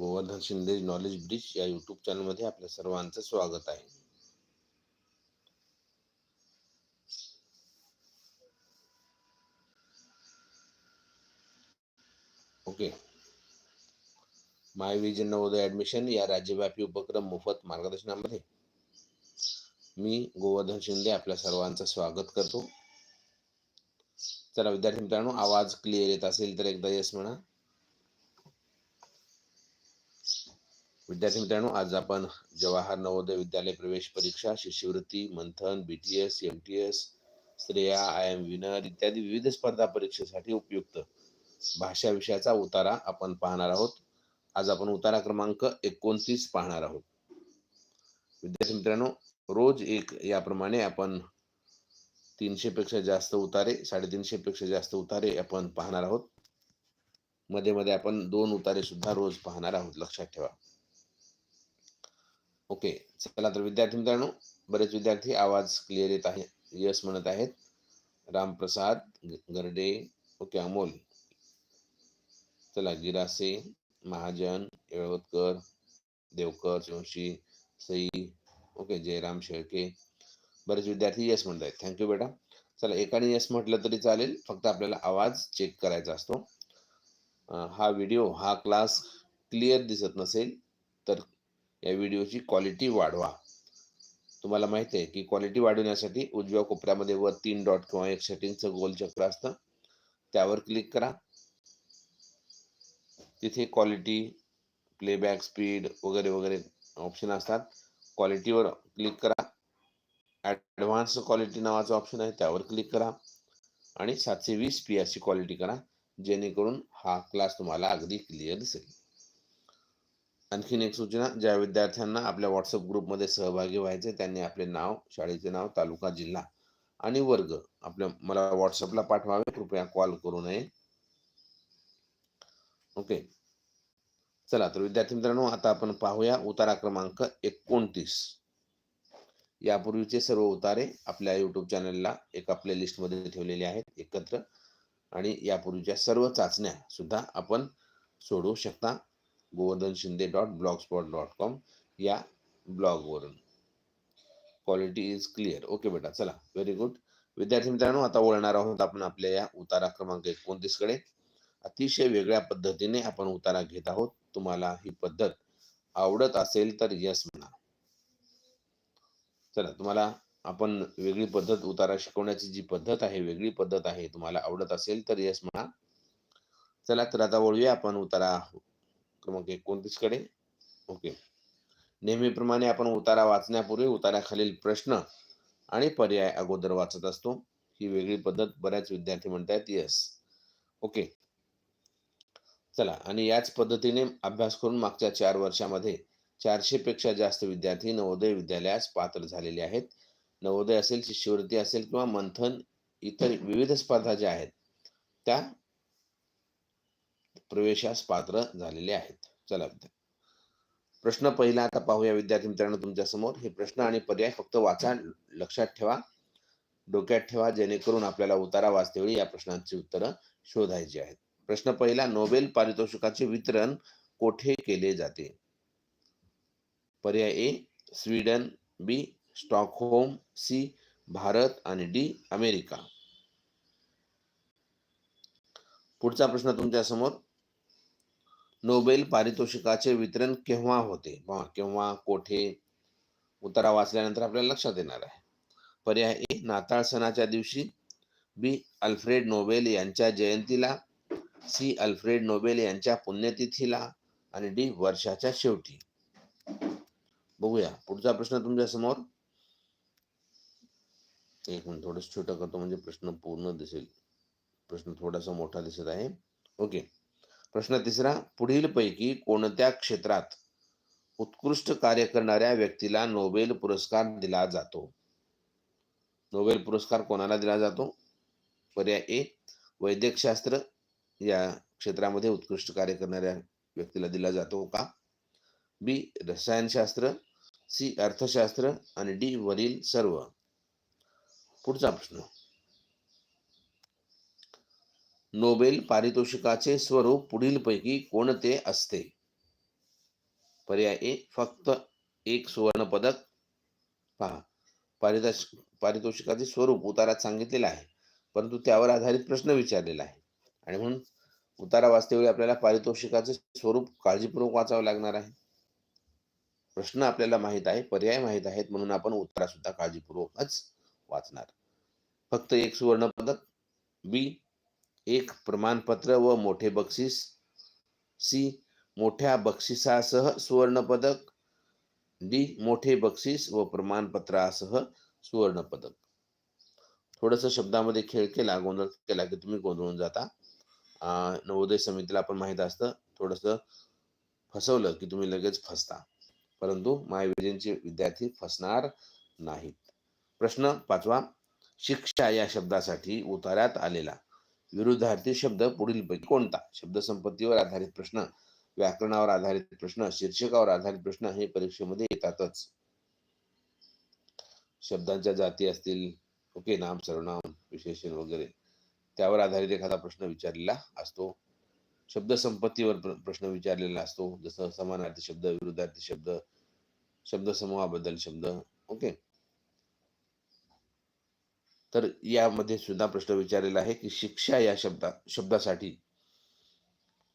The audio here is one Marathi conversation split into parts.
गोवर्धन शिंदे नॉलेज ब्रिज या युट्यूब चॅनलमध्ये आपल्या सर्वांचं स्वागत आहे. Okay my vision Navodaya admission या राज्यव्यापी उपक्रम मोफत मार्गदर्शनामध्ये मी गोवर्धन शिंदे आपल्या सर्वांचं स्वागत करतो. चला विद्यार्थी मित्रांनो आवाज क्लिअर येत असेल तर एकदा यस म्हणा. विद्यार्थी मित्रांनो आज आपण जवाहर नवोदय विद्यालय प्रवेश परीक्षा शिष्यवृत्ती मंथन बीटीएस एस स्त्रिया आय एम विनर इत्यादी विविध स्पर्धा परीक्षेसाठी उपयुक्त भाषा विषयाचा उतारा आपण पाहणार आहोत. आज आपण उतारा क्रमांक एकोणतीस पाहणार आहोत. विद्यार्थी मित्रांनो रोज एक याप्रमाणे आपण तीनशे पेक्षा जास्त उतारे साडेतीनशे पेक्षा जास्त उतारे आपण पाहणार आहोत. मध्ये मध्ये आपण दोन उतारे सुद्धा रोज पाहणार आहोत. लक्षात ठेवा. ओके चला तर विद्यार्थी मित्रांनो बरेच विद्यार्थी आवाज क्लिअर येत आहे यस म्हणत आहेत. रामप्रसाद गरडे ओके अमोल. चला गिरासे महाजन येळवतकर देवकर जोशी सई ओके जयराम शेळके. बरेच विद्यार्थी यस म्हणत आहेत. थँक्यू बेटा. चला एकाने यस म्हटलं तरी चालेल फक्त आपल्याला आवाज चेक करायचा असतो. हा व्हिडिओ हा क्लास क्लिअर दिसत नसेल तर या व्हिडिओची क्वालिटी वाढवा. तुम्हाला माहिती आहे की क्वालिटी वाढवण्यासाठी उजव्या कोपऱ्यामध्ये वर तीन डॉट किंवा एक सेटिंगचं गोल चक्र असतं. त्यावर क्लिक करा. तिथे क्वालिटी प्लेबॅक स्पीड वगैरे वगैरे ऑप्शन असतात. क्वालिटीवर क्लिक करा. ॲडव्हान्स क्वालिटी नावाचं ऑप्शन आहे त्यावर क्लिक करा. आणि सातशे वीस पी ची क्वालिटी करा जेणेकरून हा क्लास तुम्हाला अगदी क्लिअर दिसेल. आणखीन एक सूचना ज्या विद्यार्थ्यांना आपल्या व्हॉट्सअप ग्रुपमध्ये सहभागी व्हायचे त्यांनी आपले नाव शाळेचे नाव तालुका जिल्हा आणि वर्ग आपल्या मला व्हॉट्सअपला पाठवावे. कृपया कॉल करू नये. ओके. चला तर विद्यार्थी मित्रांनो आता आपण पाहूया उतारा क्रमांक एकोणतीस. यापूर्वीचे सर्व उतारे आपल्या युट्यूब चॅनलला एका प्लेलिस्टमध्ये ठेवलेले आहेत एकत्र. आणि यापूर्वीच्या सर्व चाचण्या सुद्धा आपण सोडवू शकता. Govardhan Shinde dot blog spot dot com या ब्लॉगवरून क्वालिटी इज क्लिअर ओके बेटा चला. व्हेरी गुड विद्यार्थी मित्रांनो आता वळणार आहोत आपण आपल्या या उतारा क्रमांक एकोणतीसकडे. अतिशय वेगळ्या पद्धतीने आपण उतारा घेत आहोत. तुम्हाला ही पद्धत आवडत असेल तर यस म्हणा. चला तुम्हाला आपण वेगळी पद्धत उतारा शिकवण्याची जी पद्धत आहे वेगळी पद्धत आहे तुम्हाला आवडत असेल तर यस म्हणा. चला तर आता वळूया आपण उतारा क्रमांक एकोणतीसकडे. ओके. नेहमीप्रमाणे आपण उतारा वाचण्यापूर्वी उताराखालील प्रश्न आणि पर्याय अगोदर वाचत असतो. ही वेगळी पद्धत बऱ्याच विद्यार्थी म्हणतायत यस ओके. चला आणि याच पद्धतीने अभ्यास करून मागच्या चार वर्षामध्ये चारशे पेक्षा जास्त विद्यार्थी नवोदय विद्यालयास पात्र झालेले आहेत. नवोदय असेल शिष्यवृत्ती असेल किंवा मंथन इतर विविध स्पर्धा ज्या आहेत त्या प्रवेशास पात्र झालेले आहेत. चला प्रश्न पहिला आता पाहूया विद्यार्थी मित्रांनो तुमच्यासमोर. हे प्रश्न आणि पर्याय फक्त वाचा लक्षात ठेवा. डोक्यात ठेवा जेणेकरून आपल्याला उतारा वाचतेवेळी या प्रश्नांची उत्तरं शोधायची आहेत. प्रश्न पहिला नोबेल पारितोषिकाचे वितरण कोठे केले जाते? पर्याय A Sweden B Stockholm C Bharat आणि डी अमेरिका. पुढचा प्रश्न तुमच्यासमोर. नोबेल पारितोषिकाचे वितरण केव्हा होते? केव्हा कोठे? उतारा वाचल्यानंतर आपल्याला लक्षात येणार आहे. पर्याय ए नाताळ सणाच्या दिवशी. बी अल्फ्रेड नोबेल यांच्या जयंतीला. सी अल्फ्रेड नोबेल यांच्या पुण्यतिथीला. आणि डी वर्षाच्या शेवटी. बघूया पुढचा प्रश्न तुमच्यासमोर. एक मिनिट थोडस छोटं करतो म्हणजे प्रश्न पूर्ण दिसेल. प्रश्न थोडासा मोठा दिसत आहे. ओके. प्रश्न तिसरा पुढील पैकी कोणत्या क्षेत्रात उत्कृष्ट कार्य करणाऱ्या व्यक्तीला नोबेल पुरस्कार दिला जातो? नोबेल पुरस्कार कोणाला दिला जातो? पर्याय ए वैद्यकशास्त्र. या क्षेत्रामध्ये उत्कृष्ट कार्य करणाऱ्या व्यक्तीला दिला जातो का? बी रसायनशास्त्र. सी अर्थशास्त्र. आणि डी वरील सर्व. पुढचा प्रश्न. नोबेल पारितोषिकाचे स्वरूप पुढीलपैकी कोणते असते? पर्याय ए फक्त एक सुवर्ण पदक पहा पारितोष पारितोषिकाचे स्वरूप उतारात सांगितलेलं आहे परंतु त्यावर आधारित प्रश्न विचारलेला आहे. आणि म्हणून उतारा वाचतेवेळी आपल्याला पारितोषिकाचे स्वरूप काळजीपूर्वक वाचावं लागणार आहे. प्रश्न आपल्याला माहीत आहे पर्याय माहीत आहेत म्हणून आपण उतारा सुद्धा काळजीपूर्वकच वाचणार. फक्त एक सुवर्ण पदक बी एक प्रमाणपत्र व मोठे बक्षीस. सी. मोठ्या बक्षिसासह सुवर्णपदक. डी. मोठे बक्षीस व प्रमाणपत्रासह सुवर्णपदक. थोडंसं शब्दामध्ये खेळ केला गोंधळ केला की तुम्ही गोंधळून जाता. नवोदय समितीला आपण माहीत असतं थोडंसं फसवलं की तुम्ही लगेच फसता. परंतु महाविजयनचे विद्यार्थी फसणार नाहीत. प्रश्न पाचवा शिक्षा या शब्दासाठी उतार्यात आलेला. विरुद्धार्थी शब्द पुढीलपैकी कोणता? शब्दसंपत्तीवर आधारित प्रश्न व्याकरणावर आधारित प्रश्न शीर्षकावर आधारित प्रश्न हे परीक्षेमध्ये येतातच. शब्दांच्या जाती असतील ओके नाम सर्वनाम विशेषण वगैरे. त्यावर आधारित एखादा प्रश्न विचारलेला असतो. शब्दसंपत्तीवर प्र- प्रश्न विचारलेला असतो. जसं समानार्थी शब्द विरुद्धार्थी शब्द शब्दसमूहाबद्दल शब्द ओके. तर यामध्ये सुद्धा प्रश्न विचारलेला आहे की शिक्षा या शब्दा शब्दासाठी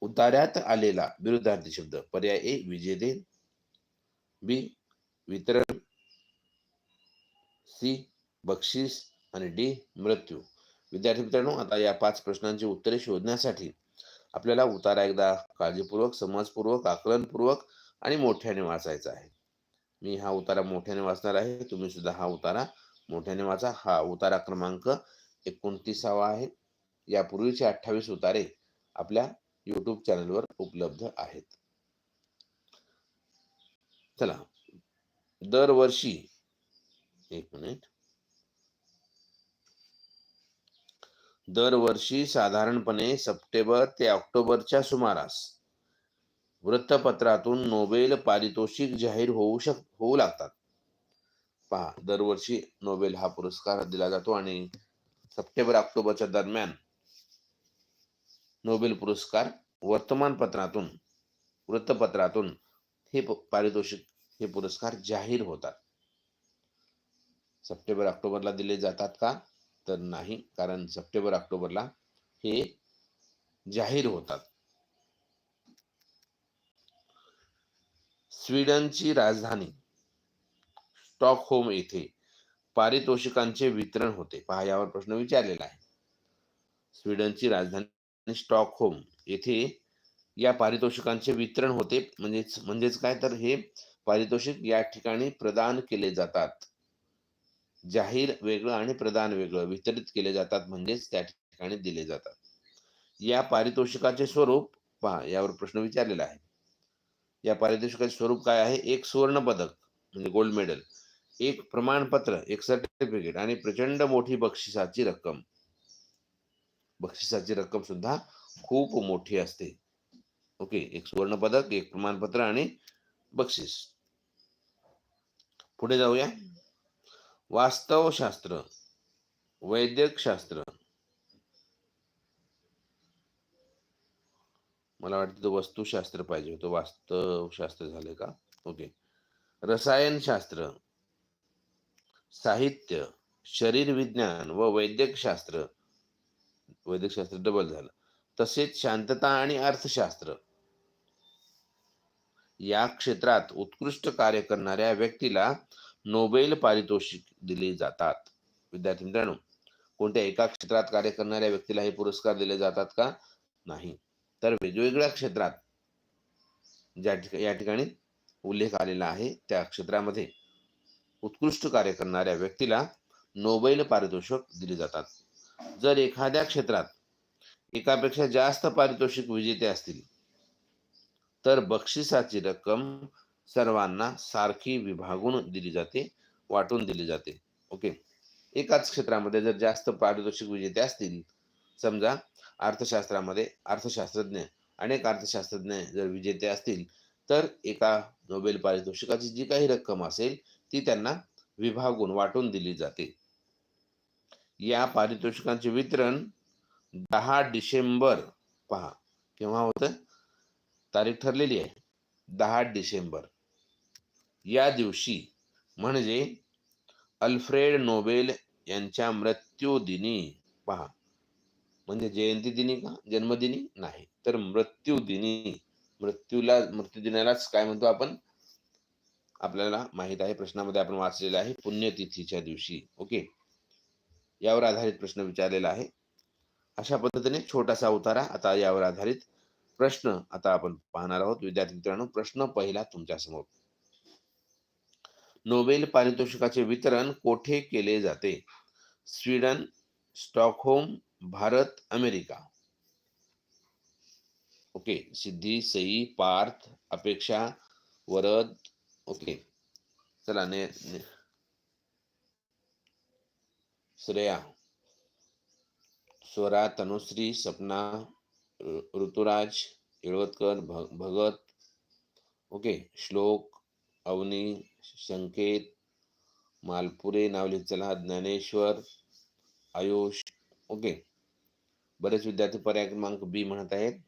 उतार्यात आलेला विरुद्धार्थी शब्द पर्याय ए विजेते बी वितरण सी बक्षीस आणि डी मृत्यू. विद्यार्थी मित्रांनो आता या पाच प्रश्नांची उत्तरे शोधण्यासाठी आपल्याला उतारा एकदा काळजीपूर्वक समजपूर्वक आकलनपूर्वक आणि मोठ्याने वाचायचा आहे. मी हा उतारा मोठ्याने वाचणार आहे. तुम्ही सुद्धा हा उतारा मोठ्याने वाचा हा उतारा क्रमांक एकोणतीसावा आहे. यापूर्वीचे अठ्ठावीस उतारे आपल्या युट्यूब चॅनलवर उपलब्ध आहेत. चला दरवर्षी एक मिनिट दरवर्षी साधारणपणे सप्टेंबर ते ऑक्टोबरच्या सुमारास वृत्तपत्रातून नोबेल पारितोषिक जाहीर होऊ शक होऊ लागतात. पहा दरवर्षी नोबेल हा पुरस्कार दिला जातो आणि सप्टेंबर ऑक्टोबरच्या दरम्यान नोबेल पुरस्कार वर्तमानपत्रातून वृत्तपत्रातून हे पारितोषिक हे पुरस्कार जाहीर होतात. सप्टेंबर ऑक्टोबरला दिले जातात का? तर नाही कारण सप्टेंबर ऑक्टोबरला हे जाहीर होतात. स्वीडनची राजधानी स्टॉकहोम येथे पारितोषिकांचे वितरण होते. पहा यावर प्रश्न विचारलेला आहे. स्वीडनची राजधानी स्टॉकहोम येथे या पारितोषिकांचे वितरण होते. म्हणजेच म्हणजेच काय? तर हे पारितोषिक या ठिकाणी प्रदान केले जातात. जाहीर वेगळं आणि प्रदान वेगळं वितरित केले जातात. म्हणजेच त्या ठिकाणी दिले जातात. या पारितोषिकाचे स्वरूप पहा यावर प्रश्न विचारलेला आहे. या पारितोषिकाचे स्वरूप काय आहे? एक सुवर्ण पदक म्हणजे गोल्ड मेडल. एक प्रमाणपत्र एक सर्टिफिकेट आणि प्रचंड मोठी बक्षिसाची रक्कम. बक्षिसाची रक्कम सुद्धा खूप मोठी असते. ओके एक सुवर्ण पदक एक प्रमाणपत्र आणि बक्षीस. पुढे जाऊया. वास्तवशास्त्र वैद्यकशास्त्र. मला वाटतं तो वस्तुशास्त्र पाहिजे होतं. वास्तवशास्त्र झाले का? ओके. रसायनशास्त्र. साहित्य शरीर विज्ञान व वैद्यकशास्त्र वैद्यकशास्त्र डबल झालं. तसेच शांतता आणि अर्थशास्त्र. या क्षेत्रात उत्कृष्ट कार्य करणाऱ्या व्यक्तीला नोबेल पारितोषिक दिले जातात. विद्यार्थी मित्रांनो कोणत्या एका क्षेत्रात कार्य करणाऱ्या व्यक्तीला हे पुरस्कार दिले जातात का? नाही. तर वेगवेगळ्या क्षेत्रात ज्या ठिकाणी या ठिकाणी उल्लेख आलेला आहे त्या क्षेत्रामध्ये उत्कृष्ट कार्य करणाऱ्या व्यक्तीला नोबेल पारितोषिक दिले जातात. जर एखाद्या क्षेत्रात एकापेक्षा जास्त पारितोषिक विजेते असतील तर बक्षिसाची रक्कम सर्वांना सारखी विभागून दिली जाते वाटून दिली जाते. ओके? एकाच क्षेत्रामध्ये जर जास्त पारितोषिक विजेते असतील समजा अर्थशास्त्रामध्ये अर्थशास्त्रज्ञ अनेक अर्थशास्त्रज्ञ जर विजेते असतील तर एका नोबेल पारितोषिकाची जी काही रक्कम असेल ती त्यांना विभागून वाटून दिली जाते. या पारितोषिकांचे वितरण दहा डिसेंबर पहा केव्हा होतं? तारीख ठरलेली आहे. दहा डिसेंबर. या दिवशी म्हणजे अल्फ्रेड नोबेल यांच्या मृत्यूदिनी पहा. म्हणजे जयंती दिनी का? जन्मदिनी? नाही. तर मृत्यूदिनी मृत्यूला मृत्यूदिनालाच काय म्हणतो आपण? आपल्याला माहीत आहे प्रश्नामध्ये आपण वाचलेलं आहे पुण्यतिथीच्या दिवशी. ओके? यावर आधारित प्रश्न विचारलेला आहे. अशा पद्धतीने छोटासा उतारा आता यावर आधारित प्रश्न आता आपण पाहणार आहोत. विद्यार्थी मित्रांनो प्रश्न पहिला तुमच्यासमोर. नोबेल पारितोषिकाचे वितरण कोठे केले जाते? Sweden Stockholm Bharat America. Okay? Siddhi Sai Parth Apeksha Varad okay चला ने, ने श्रेया स्वरा तनुश्री सपना ऋतुराज येळवतकर भ भगत ओके श्लोक अवनी संकेत मालपुरे नाव लिहित चला ज्ञानेश्वर आयुष ओके बरेच विद्यार्थी पर्याय क्रमांक बी म्हणत आहेत.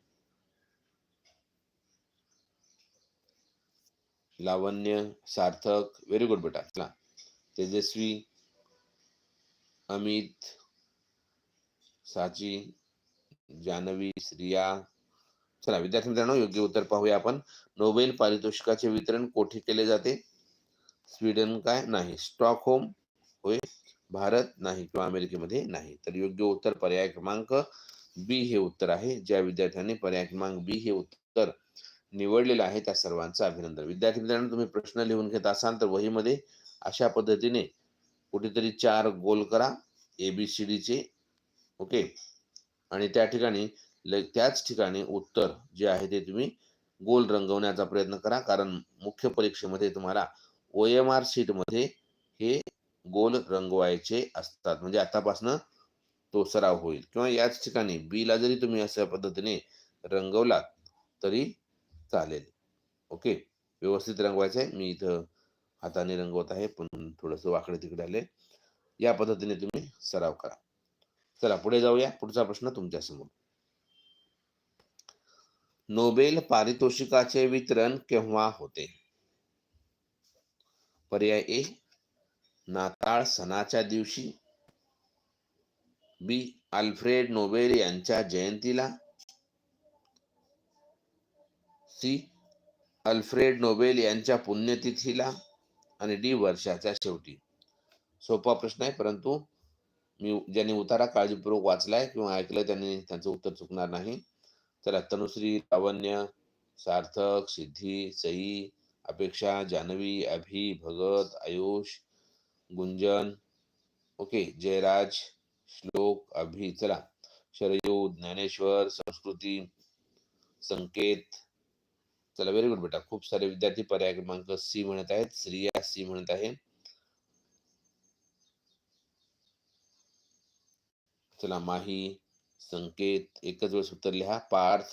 लावण्य सार्थक व्हेरी गुड बेटा. चला. तेजस्वी अमित साची जानवी श्रिया चला विद्यार्थी मित्रांनो योग्य उत्तर पाहूया आपण. नोबेल पारितोषिकाचे वितरण कोठे केले जाते? स्वीडन काय? नाही. स्टॉकहोम होय? भारत नाही किंवा अमेरिकेमध्ये नाही. तर योग्य उत्तर पर्याय क्रमांक बी हे उत्तर आहे. ज्या विद्यार्थ्यांनी पर्याय क्रमांक बी हे उत्तर निवडलेला आहे त्या सर्वांचं अभिनंदन. विद्यार्थी मित्रांनो तुम्ही प्रश्न लिहून घेत असाल तर वहीमध्ये अशा पद्धतीने कुठेतरी चार गोल करा एबीसीडीचे ओके? आणि त्या ठिकाणी ल- त्याच ठिकाणी उत्तर जे आहे ते तुम्ही गोल रंगवण्याचा प्रयत्न करा. कारण मुख्य परीक्षेमध्ये तुम्हाला ओ एम आर सीटमध्ये हे गोल रंगवायचे असतात. म्हणजे आतापासनं तो सराव होईल. किंवा याच ठिकाणी बी ला जरी तुम्ही अशा पद्धतीने रंगवलात तरी चालेल. ओके? व्यवस्थित रंगवायचं आहे मी इथं हाताने रंगवत आहे पण थोडंसं वाकडे तिकडे आले या पद्धतीने तुम्ही सराव करा. चला पुढे जाऊया. पुढचा प्रश्न तुमच्यासमोर नोबेल पारितोषिकाचे वितरण केव्हा होते? पर्याय ए नाताळ सणाच्या दिवशी. बी अल्फ्रेड नोबेल यांच्या जयंतीला. सी. अल्फ्रेड नोबेल यांच्या पुण्यतिथीला आणि डी वर्षाच्या शेवटी. सोपा प्रश्न आहे परंतु मी ज्यांनी उतारा काळजीपूर्वक वाचलाय किंवा ऐकलं त्यांनी त्यांचं उत्तर चुकणार नाही. तर तनुश्री लावण्य सार्थक सिद्धी सई अपेक्षा जानवी अभि भगत आयुष गुंजन ओके जयराज श्लोक अभि. चला शरयू ज्ञानेश्वर संस्कृती संकेत चला व्हेरी गुड बेटा. खूप सारे विद्यार्थी पर्याय क्रमांक सी म्हणत आहेत. श्रिया सी म्हणत आहे. चला माही संकेत एकच वेळेस उत्तर लिहा. पार्थ.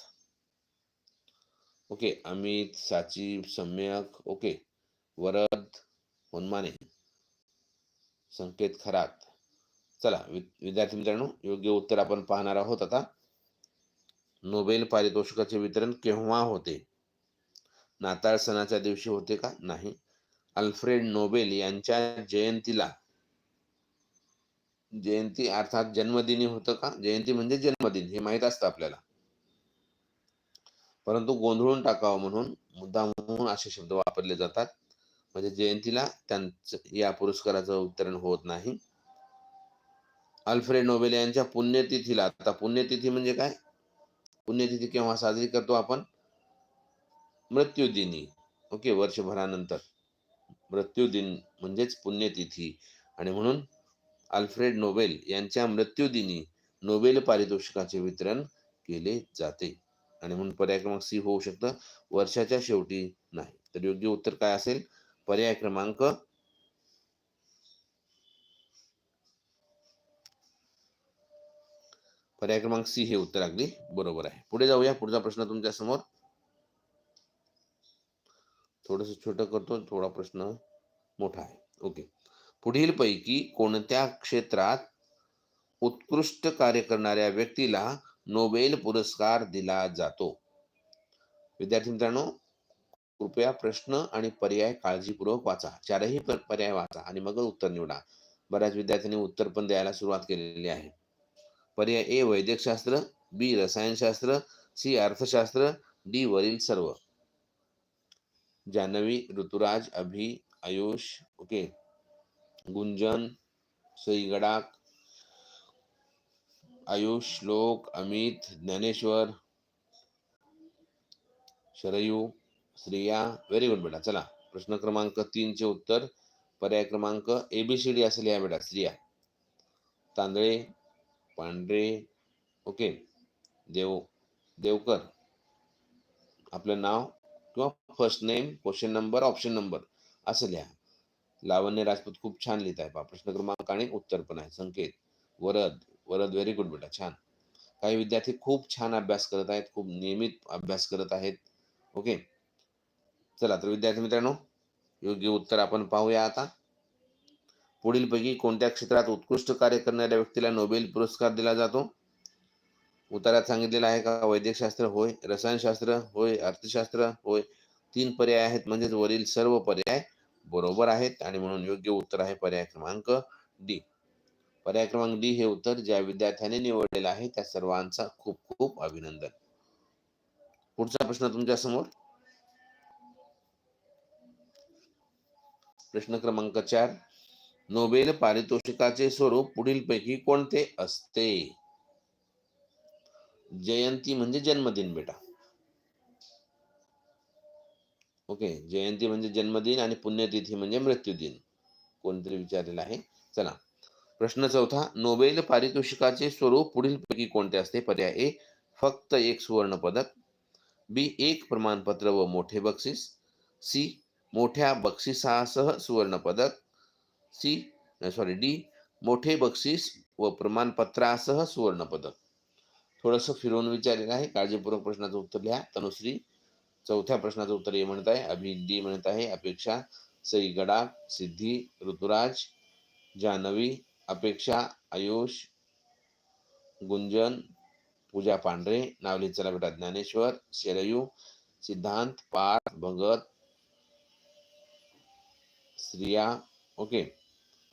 ओके अमित साची सम्यक. ओके वरद उन्माने संकेत खरात. चला वि- विद्यार्थी मित्रांनो योग्य उत्तर आपण पाहणार आहोत आता. नोबेल पारितोषिकाचे वितरण केव्हा होते? नाताळ सणाच्या दिवशी होते का? नाही. अल्फ्रेड नोबेल यांच्या जयंतीला जयंती अर्थात जन्मदिनी होतं का? जयंती म्हणजे जन्मदिन हे माहीत असतं आपल्याला. परंतु गोंधळून टाकावं म्हणून मुद्दा म्हणून असे शब्द वापरले जातात. म्हणजे जयंतीला त्यांचं या पुरस्काराचं वितरण होत नाही. अल्फ्रेड नोबेल यांच्या पुण्यतिथीला आता पुण्यतिथी म्हणजे काय? पुण्यतिथी केव्हा साजरी करतो आपण? मृत्यूदिनी. ओके वर्षभरानंतर. मृत्यूदिन म्हणजेच पुण्यतिथी. आणि म्हणून अल्फ्रेड नोबेल यांच्या मृत्यूदिनी नोबेल पारितोषिकाचे वितरण केले जाते. आणि म्हणून पर्याय क्रमांक सी होऊ शकतं. वर्षाच्या शेवटी नाही. तर योग्य उत्तर काय असेल? पर्याय क्रमांक पर्याय क्रमांक सी हे उत्तर अगदी बरोबर आहे. पुढे जाऊया. पुढचा प्रश्न तुमच्यासमोर थोडस छोटं करतो थोडा प्रश्न मोठा आहे. ओके पुढील पैकी कोणत्या क्षेत्रात उत्कृष्ट कार्य करणाऱ्या व्यक्तीला नोबेल पुरस्कार दिला जातो? विद्यार्थी मित्रांनो कृपया प्रश्न आणि पर्याय काळजीपूर्वक वाचा. चारही पर्याय वाचा आणि मग उत्तर निवडा. बऱ्याच विद्यार्थ्यांनी उत्तर पण द्यायला सुरुवात केलेली आहे. पर्याय ए वैद्यकशास्त्र बी रसायनशास्त्र सी अर्थशास्त्र डी वरील सर्व. जान्हवी ऋतुराज अभि आयुष ओके. गुंजन सईगडाक आयुष श्लोक अमित ज्ञानेश्वर शरयू श्रिया व्हेरी गुड बेटा. चला. प्रश्न क्रमांक तीनचे उत्तर. पर्याय क्रमांक एबीसीडी असेल या बेटा. स्त्रिया तांदळे पांढरे ओके. देव देवकर. आपलं नाव? किंवा first name question number option number असं लिहा. लावण्य राजपूत खूप छान लिहित आहे. पहा प्रश्न क्रमांक आणि उत्तर पण आहे. संकेत वरद वरद व्हेरी गुड बेटा छान. काही विद्यार्थी खूप छान अभ्यास करत आहेत खूप नियमित अभ्यास करत आहेत. ओके? चला तर विद्यार्थी मित्रांनो योग्य उत्तर आपण पाहूया आता. पुढीलपैकी कोणत्या क्षेत्रात उत्कृष्ट कार्य करणाऱ्या व्यक्तीला नोबेल पुरस्कार दिला जातो? उत्तरात सांगितलेलं आहे का? वैद्यकशास्त्र होय रसायनशास्त्र होय अर्थशास्त्र होय तीन पर्याय आहेत म्हणजेच वरील सर्व पर्याय बरोबर आहेत आणि म्हणून योग्य उत्तर आहे पर्याय क्रमांक डी पर्याय क्रमांक डी हे उत्तर ज्या विद्यार्थ्याने निवडलेलं आहे त्या सर्वांचा खूप खूप अभिनंदन. पुढचा प्रश्न तुमच्यासमोर. प्रश्न क्रमांक चार. नोबेल पारितोषिकाचे स्वरूप पुढीलपैकी कोणते असते? जयंती म्हणजे जन्मदिन बेटा. ओके जयंती म्हणजे जन्मदिन आणि पुण्यतिथी म्हणजे मृत्यूदिन. कोणतरी विचारलेलं आहे? चला. प्रश्न चौथा नोबेल पारितोषिकाचे स्वरूप पुढीलपैकी कोणते असते? पर्याय ए फक्त एक सुवर्ण पदक बी एक प्रमाणपत्र व मोठे बक्षीस. सी मोठ्या बक्षिसासह सुवर्ण पदक सी सॉरी डी मोठे बक्षीस व प्रमाणपत्रासह सुवर्ण पदक थोडंसं फिरवून विचारलेलं आहे. काळजीपूर्वक प्रश्नाचं उत्तर लिहा. तनुश्री चौथ्या प्रश्नाचं उत्तर ए म्हणत आहे. अभिडी म्हणत आहे. अपेक्षा सई गडा सिद्धी ऋतुराज जानवी अपेक्षा आयुष गुंजन पूजा पांढरे नावली चला बेटा Dnyaneshwar Sharayu Siddhant Parth Bhagat Shriya okay.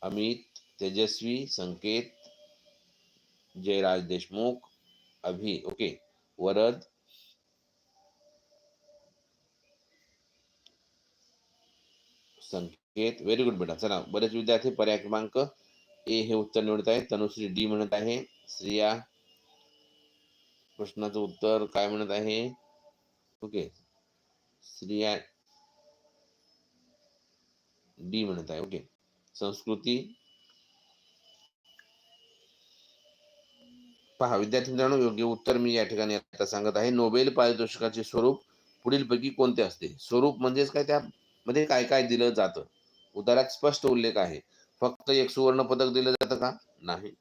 Amit Tejaswi Sanket Jayraj Deshmukh Abhi okay. Varad. Sanket. Very good बेटा चला बरेच विद्यार्थी पर्याय क्रमांक ए हे उत्तर निवडत आहे तनुश्री डी म्हणत आहे. श्रिया प्रश्नाचं उत्तर काय म्हणत आहे? ओके. श्रिया डी म्हणत आहे. ओके. संस्कृती. पहा विद्यार्थी मित्रांनो योग्य उत्तर मी या ठिकाणी आता सांगत आहे. नोबेल पारितोषिकाचे स्वरूप पुढीलपैकी कोणते असते? स्वरूप म्हणजेच काय? त्यामध्ये काय काय दिलं जातं? उदाहरणात स्पष्ट उल्लेख आहे. फक्त एक सुवर्ण पदक दिलं जातं का? नाही.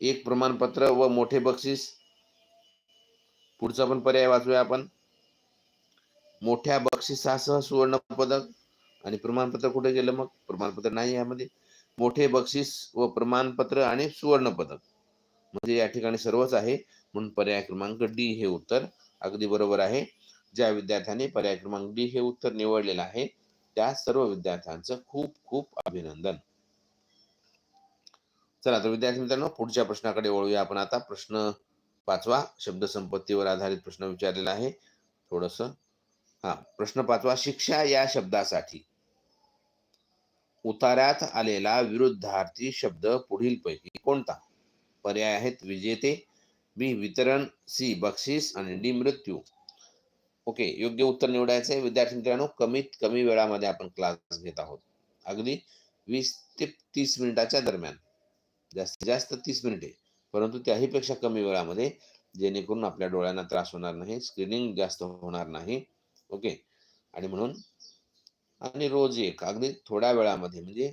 एक प्रमाणपत्र व मोठे बक्षीस. पुढचा पण पर्याय वाचूया आपण. मोठ्या बक्षिसासह सुवर्ण पदक. आणि प्रमाणपत्र कुठे गेलं मग? प्रमाणपत्र नाही यामध्ये. मोठे बक्षीस व प्रमाणपत्र आणि सुवर्ण पदक म्हणजे या ठिकाणी सर्वच आहे. म्हणून पर्याय क्रमांक डी हे उत्तर अगदी बरोबर आहे. ज्या विद्यार्थ्यांनी पर्याय क्रमांक डी हे उत्तर निवडलेलं आहे त्या सर्व विद्यार्थ्यांचं खूप खूप अभिनंदन. चला तर विद्यार्थी मित्रांनो पुढच्या प्रश्नाकडे वळूया आपण आता. प्रश्न पाचवा शब्दसंपत्तीवर आधारित प्रश्न विचारलेला आहे. थोडस हा प्रश्न पाचवा शिक्षा या शब्दासाठी. उतार्यात आलेला विरुद्धार्थी शब्द पुढीलपैकी कोणता? पर्याय आहेत विजेते बी वितरण सी बक्षीस आणि डी मृत्यू. ओके योग्य उत्तर निवडायचे विद्यार्थी मित्रांनो कमीत कमी वेळामध्ये आपण क्लास घेत आहोत. अगदी वीस ते तीस मिनिटाच्या दरम्यान. जास्तीत जास्त तीस मिनिटे. परंतु त्याही पेक्षा कमी वेळामध्ये जेणेकरून आपल्या डोळ्यांना त्रास होणार नाही स्क्रीनिंग जास्त होणार नाही. ओके आणि म्हणून आणि रोज एक. अगदी थोड्या वेळामध्ये. म्हणजे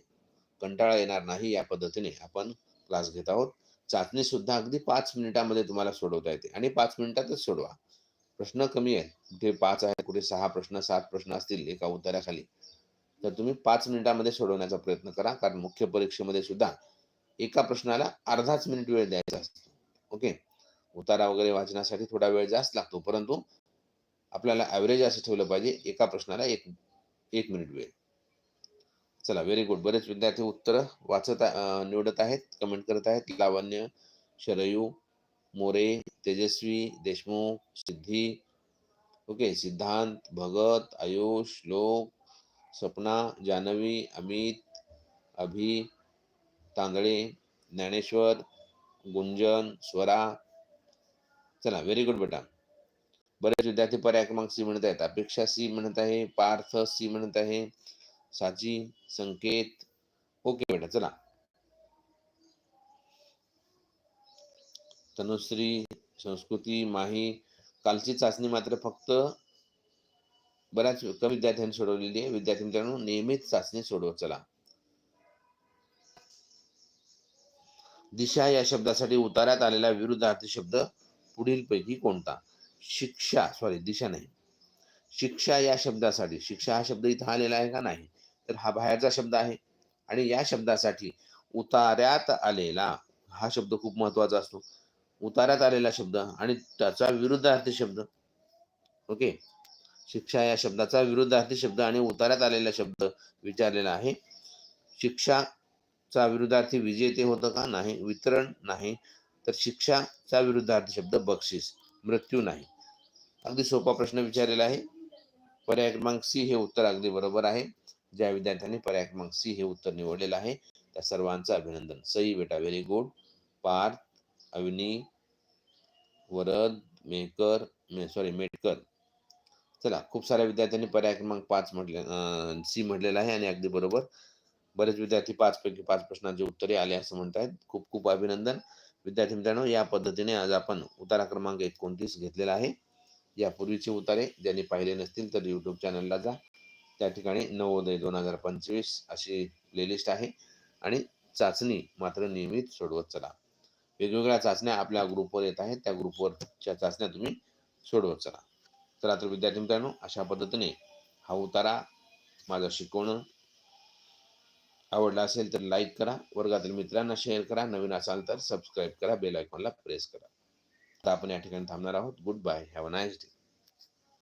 कंटाळा येणार नाही या पद्धतीने. आपण क्लास घेत आहोत. चाचणी सुद्धा अगदी पाच मिनिटामध्ये तुम्हाला सोडवता येते. आणि पाच मिनिटातच सोडवा. प्रश्न कमी आहेत. कुठे पाच आहे कुठे सहा प्रश्न सात प्रश्न असतील एका उत्तराखाली. तर तुम्ही पाच मिनिटामध्ये सोडवण्याचा प्रयत्न करा. कारण मुख्य परीक्षेमध्ये सुद्धा एका प्रश्नाला अर्धाच मिनिट वेळ द्यायचा असतो. ओके? उतारा वगैरे वाचण्यासाठी थोडा वेळ जास्त लागतो. परंतु आपल्याला ॲव्हरेज असं ठेवलं पाहिजे. एका प्रश्नाला एक एक मिनिट वेळ. चला व्हेरी गुड बरेच विद्यार्थी उत्तर वाचत निवडत आहेत कमेंट करत आहेत. लावण्य शरयू मोरे तेजस्वी देशमुख सिद्धी. ओके सिद्धांत भगत आयुष लोक सपना जानवी अमित अभि तांदळे ज्ञानेश्वर गुंजन स्वरा. चला व्हेरी गुड बेटा. बरेच विद्यार्थी पर्याय क्रमांक सी म्हणत आहेत. अपेक्षा सी म्हणत आहे पार्थ सी म्हणत आहे साची संकेत. ओके बेटा चला. तनुश्री संस्कृती माही. कालची चाचणी मात्र फक्त बऱ्याच कमी विद्यार्थ्यांनी सोडवलेली आहे. विद्यार्थी मित्रांनो नियमित चाचणी सोडवत चला. दिशा या शब्दासाठी उतारात आलेला विरुद्धार्थी शब्द पुढीलपैकी कोणता? शिक्षा सॉरी दिशा नाही. शिक्षा या शब्दासाठी शिक्षा हा शब्द इथं आलेला आहे का नाही? तर हा बाहेरचा शब्द आहे. आणि या शब्दासाठी उतार्यात आलेला हा शब्द खूप महत्त्वाचा असतो. उतार्यात आलेला शब्द आणि त्याचा विरुद्धार्थी शब्द. ओके? शिक्षा या शब्दाचा विरुद्धार्थी शब्द आणि उतार्यात आलेला शब्द विचारलेला आहे. शिक्षाचा विरुद्धार्थी विजेते होतं का नाही? वितरण नाही. तर शिक्षाचा विरुद्धार्थी शब्द बक्षीस. मृत्यू नाही. अगदी सोपा प्रश्न विचारलेला आहे. पर्याय क्रमांक सी हे उत्तर अगदी बरोबर आहे. ज्या विद्यार्थ्यांनी पर्याय क्रमांक सी हे उत्तर निवडलेलं आहे त्या सर्वांचं अभिनंदन. सई बेटा व्हेरी गुड. पार्थ अविनी वरद मेकर मे सॉरी मेटकर. चला खूप साऱ्या विद्यार्थ्यांनी पर्याय क्रमांक पाच म्हटले सी म्हटलेला आहे आणि अगदी बरोबर. बरेच विद्यार्थी पाच पैकी पाच प्रश्नांची उत्तरे आले असं म्हणतायत. खूप खूप अभिनंदन. विद्यार्थी मित्रांनो या पद्धतीने आज आपण उतारा क्रमांक एकोणतीस घेतलेला आहे. यापूर्वीचे उतारे ज्यांनी पाहिले नसतील तर यूट्यूब चॅनलला जा. त्या ठिकाणी नवोदय दोन हजार पंचवीस अशी प्लेलिस्ट आहे आणि चाचणी मात्र नियमित सोडवत चला. वेगवेगळ्या चाचण्या आपल्या ग्रुपवर येत आहेत. त्या ग्रुपवरच्या चाचण्या तुम्ही सोडवत चला. चला तर विद्यार्थी मित्रांनो अशा पद्धतीने हा उतारा माझं शिकवणं आवडला असेल तर लाईक करा. वर्गातील मित्रांना शेअर करा. नवीन असाल तर सबस्क्राईब करा. बेल आयकॉनला प्रेस करा. आपण या ठिकाणी थांबणार आहोत. Good bye have a nice day